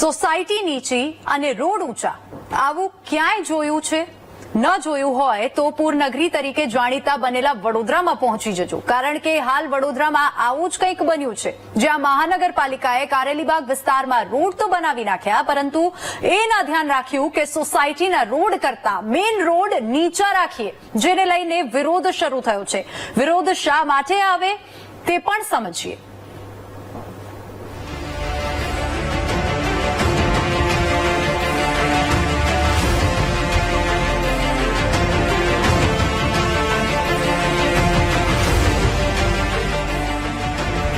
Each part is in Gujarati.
સોસાયટી નીચી અને રોડ ઊંચા. આવું ક્યાંય જોયું છે? ન જોયું હોય તો પૂરનગરી તરીકે જાણીતા બનેલા વડોદરામાં પહોંચી જજો. કારણ કે હાલ વડોદરામાં આવું જ કંઈક બન્યું છે. જ્યાં મહાનગરપાલિકાએ કારેલીબાગ વિસ્તારમાં રોડ તો બનાવી નાખ્યા, પરંતુ એ ના ધ્યાન રાખ્યું કે સોસાયટીના રોડ કરતા મેઇન રોડ નીચા રાખીએ, જેને લઈને વિરોધ શરૂ થયો છે. વિરોધ શા માટે આવે તે પણ સમજીએ.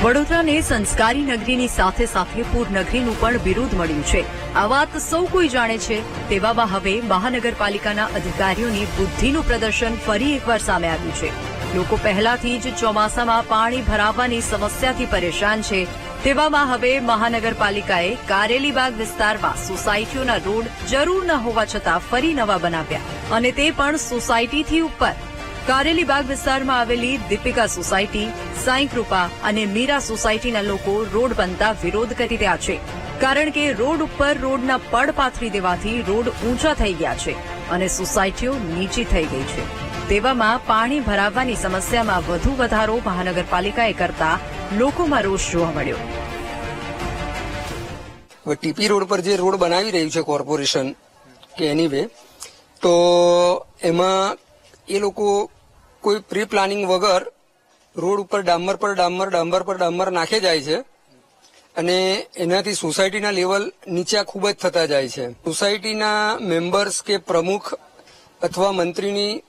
વડોદરાને સંસ્કારી નગરીની સાથે સાથે પૂરનગરીનું પણ બિરુદ મળ્યું છે. આ વાત સૌ કોઈ જાણે છે તેવામાં હવે મહાનગરપાલિકાના અધિકારીઓની બુદ્ધિનું પ્રદર્શન ફરી એકવાર સામે આવ્યું છે. લોકો પહેલાથી જ ચોમાસામાં પાણી ભરાવવાની સમસ્યાથી પરેશાન છે તેવામાં હવે મહાનગરપાલિકાએ કારેલીબાગ વિસ્તારમાં સોસાયટીઓના રોડ જરૂર ન હોવા છતાં ફરી નવા બનાવ્યા. અને તે પણ સોસાયટીથી ઉપર. કારેલીબાગ વિસ્તારમાં આવેલી દીપિકા સોસાયટી સાંઈકૃપા અને મીરા સોસાયટીના લોકો રોડ બનતા વિરોધ કરી રહ્યા છે. કારણ કે રોડ ઉપર રોડના પડ પાથરી દેવાથી રોડ ઊંચા થઈ ગયા છે અને સોસાયટીઓ નીચી થઈ ગઈ છે. તેવામાં પાણી ભરાવવાની સમસ્યામાં વધુ વધારો મહાનગરપાલિકાએ કરતા લોકોમાં રોષ જોવા મળ્યો. ટીપી રોડ પર જે રોડ બનાવી રહ્યું છે કોર્પોરેશન, કે એની વે તો એમાં એ લોકો કોઈ પ્રી પ્લાનિંગ વગર રોડ ઉપર ડામર પર ડામર ડામર પર ડામર નાખે જાય છે અને એનાથી સોસાયટીના લેવલ નીચા ખૂબ જ થતા જાય છે. સોસાયટીના મેમ્બર્સ કે પ્રમુખ અથવા મંત્રીની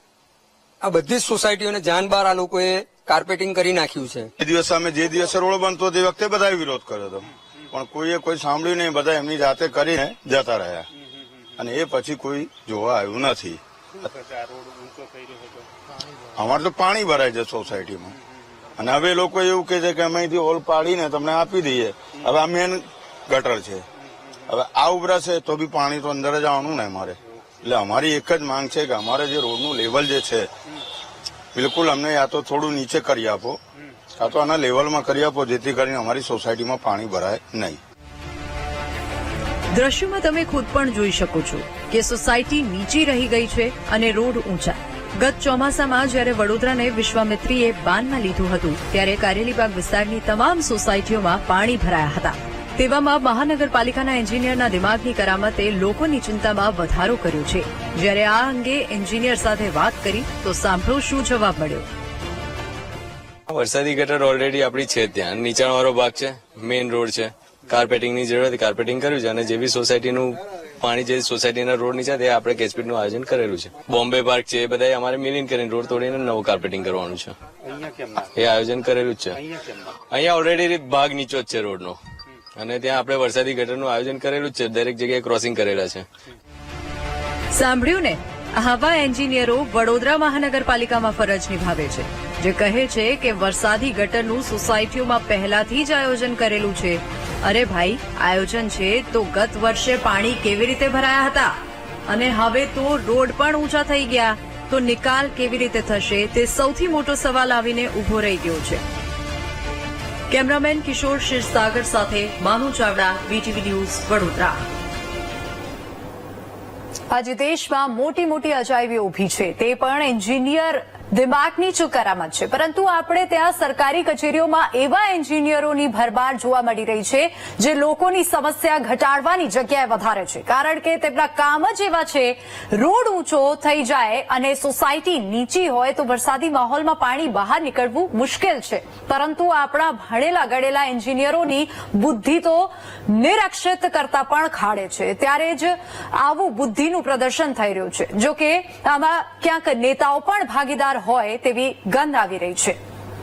આ બધી જ સોસાયટીઓને જાન બહાર આ લોકોએ કાર્પેટિંગ કરી નાખ્યું છે. એ દિવસે અમે જે દિવસે રોડ બનતો તે વખતે બધાએ વિરોધ કર્યો હતો. પણ કોઈએ કોઈ સાંભળ્યું નહીં, બધા એમની જાતે કરીને જતા રહ્યા. અને એ પછી કોઈ જોવા આવ્યું નથી. અમારે તો પાણી ભરાય છે સોસાયટીમાં. અને હવે લોકો એવું કે છે કે અમે અહીંથી હોલ પાડીને તમને આપી દઈએ. હવે આ મેન ગટર છે. હવે આ ઉભરાશે તો બી પાણી તો અંદર જ આવવાનું ને અમારે. એટલે અમારી એક જ માંગ છે કે અમારે જે રોડનું લેવલ જે છે, બિલકુલ અમને યા તો થોડું નીચે કરી આપો. કાં તો આના લેવલમાં કરી આપો, જેથી કરીને અમારી સોસાયટીમાં પાણી ભરાય નહીં. દ્રશ્યમાં તમે ખુદ પણ જોઈ શકો છો. કે સોસાયટી નીચી રહી ગઈ છે અને રોડ ઊંચા. ગત ચોમાસામાં જ્યારે વડોદરાને વિશ્વામિત્રીએ બાનમાં લીધું હતું, ત્યારે કારેલીબાગ વિસ્તારની તમામ સોસાયટીઓમાં પાણી ભરાયા હતા. તેવામાં મહાનગરપાલિકાના એન્જિનિયરના દિમાગની કરામતે લોકોની ચિંતામાં વધારો કર્યો છે. જ્યારે આ અંગે એન્જિનિયર સાથે વાત કરી, તો સાંભળો શું જવાબ મળ્યો. વરસાદી ગટર ઓલરેડી આપણી છે ત્યાં. નીચાણવાળો ભાગ છે મેઇન રોડ છે. કાર્પેટિંગની જરૂર હતી કાર્પેટિંગ કર્યું છે અને જે બી સોસાયટીનું પાણી જે સોસાયટીના રોડ નીચે તે આપણે કેચપીટનું આયોજન કરેલું છે. બોમ્બે પાર્ક છે એ બધા અમારે મિલિંગ કરીને રોડ તોડીને નવું કાર્પેટિંગ કરવાનું છે. એ આયોજન કરેલું જ છે. અહીંયા ઓલરેડી ભાગ નીચો જ છે રોડનો. અને ત્યાં આપણે વરસાદી ગટરનું આયોજન કરેલું જ છે. દરેક જગ્યાએ ક્રોસિંગ કરેલા છે. સાંભળ્યું ને? આવા એન્જિનિયરો વડોદરા મહાનગરપાલિકામાં ફરજ નિભાવે છે. જે કહે છે કે વરસાદી ગટરનું સોસાયટીઓમાં પહેલાથી જ આયોજન કરેલું છે. અરે ભાઈ, આયોજન છે તો ગત વર્ષે પાણી કેવી રીતે ભરાયા હતા? અને હવે તો રોડ પણ ઊંચા થઈ ગયા. તો નિકાલ કેવી રીતે થશે તે સૌથી મોટો સવાલ આવીને ઊભો રહી ગયો છે. કેમેરામેન કિશોર ક્ષીરસાગર સાથે માનુ ચાવડા વીટીવી ન્યૂઝ વડોદરા. આજે દેશમાં મોટી મોટી અજાયબી ઊભી છે. તે પણ એન્જિનિયર દિમાગની જ કરામત છે. પરંતુ આપણે ત્યાં સરકારી કચેરીઓમાં એવા એન્જિનિયરોની ભરમાર જોવા મળી રહી છે, જે લોકોની સમસ્યા ઘટાડવાની જગ્યાએ વધારે છે. કારણ કે તેમના કામ જ એવા છે, રોડ ઊંચો થઈ જાય અને સોસાયટી નીચી હોય તો વરસાદી માહોલમાં પાણી બહાર નીકળવું મુશ્કેલ છે. પરંતુ આપણા ભણેલા ગળેલા એન્જિનિયરોની બુદ્ધિ તો નિરક્ષિત કરતા પણ ખાડે છે. ત્યારે જ આવું બુદ્ધિનું પ્રદર્શન થઈ રહ્યું છે. જોકે આમાં ક્યાંક નેતાઓ પણ ભાગીદાર હોય તેવી ગંધ આવી રહી છે.